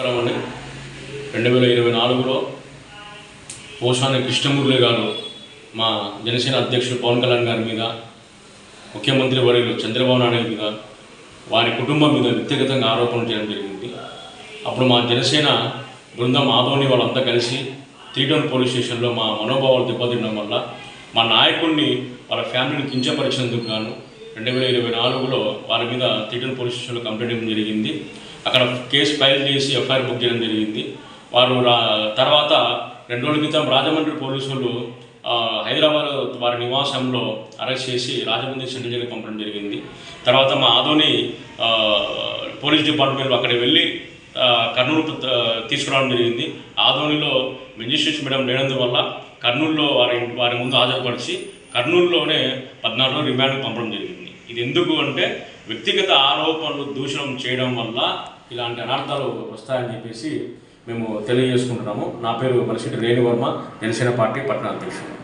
నమస్కారం అండి రెండు వేల ఇరవై నాలుగులో పోషాని కృష్ణమూర్తి గారు మా జనసేన అధ్యక్షుడు పవన్ కళ్యాణ్ గారి మీద ముఖ్యమంత్రి వర్యులు చంద్రబాబు నాయుడు మీద వారి కుటుంబం మీద వ్యక్తిగతంగా ఆరోపణలు చేయడం జరిగింది. అప్పుడు మా జనసేన బృందం ఆదోని వాళ్ళంతా కలిసి త్రీటౌన్ పోలీస్ స్టేషన్లో మా మనోభావాలు దెబ్బతినడం వల్ల మా నాయకుడిని వాళ్ళ ఫ్యామిలీని కించపరిచినందుకు గాను రెండు వేల ఇరవై నాలుగులో వారి మీద త్రీటౌన్ పోలీస్ స్టేషన్లో కంప్లైంట్ ఇవ్వడం జరిగింది. అక్కడ కేసు ఫైల్ చేసి ఎఫ్ఐఆర్ బుక్ చేయడం జరిగింది. వారు తర్వాత రెండు రోజుల క్రితం రాజమండ్రి పోలీసులు హైదరాబాద్ వారి నివాసంలో అరెస్ట్ చేసి రాజమండ్రి సెంట్రల్ పంపడం జరిగింది. తర్వాత మా ఆదోని పోలీస్ డిపార్ట్మెంట్ అక్కడ వెళ్ళి కర్నూలు తీసుకురావడం జరిగింది. ఆదోనిలో మెజిస్ట్రేట్ మేడం లేనందువల్ల కర్నూలులో వారి వారి ముందు హాజరుపరిచి కర్నూలులోనే పద్నాలుగు రోజులు రిమాండ్కి పంపడం జరిగింది. ఇది ఎందుకు అంటే వ్యక్తిగత ఆరోపణలు దూషణం చేయడం వల్ల ఇలాంటి అనర్థాలు వస్తాయని చెప్పేసి మేము తెలియజేసుకుంటున్నాము. నా పేరు మనిషి రేణువర్మ జనసేన పార్టీ పట్టణ అధ్యక్షుడు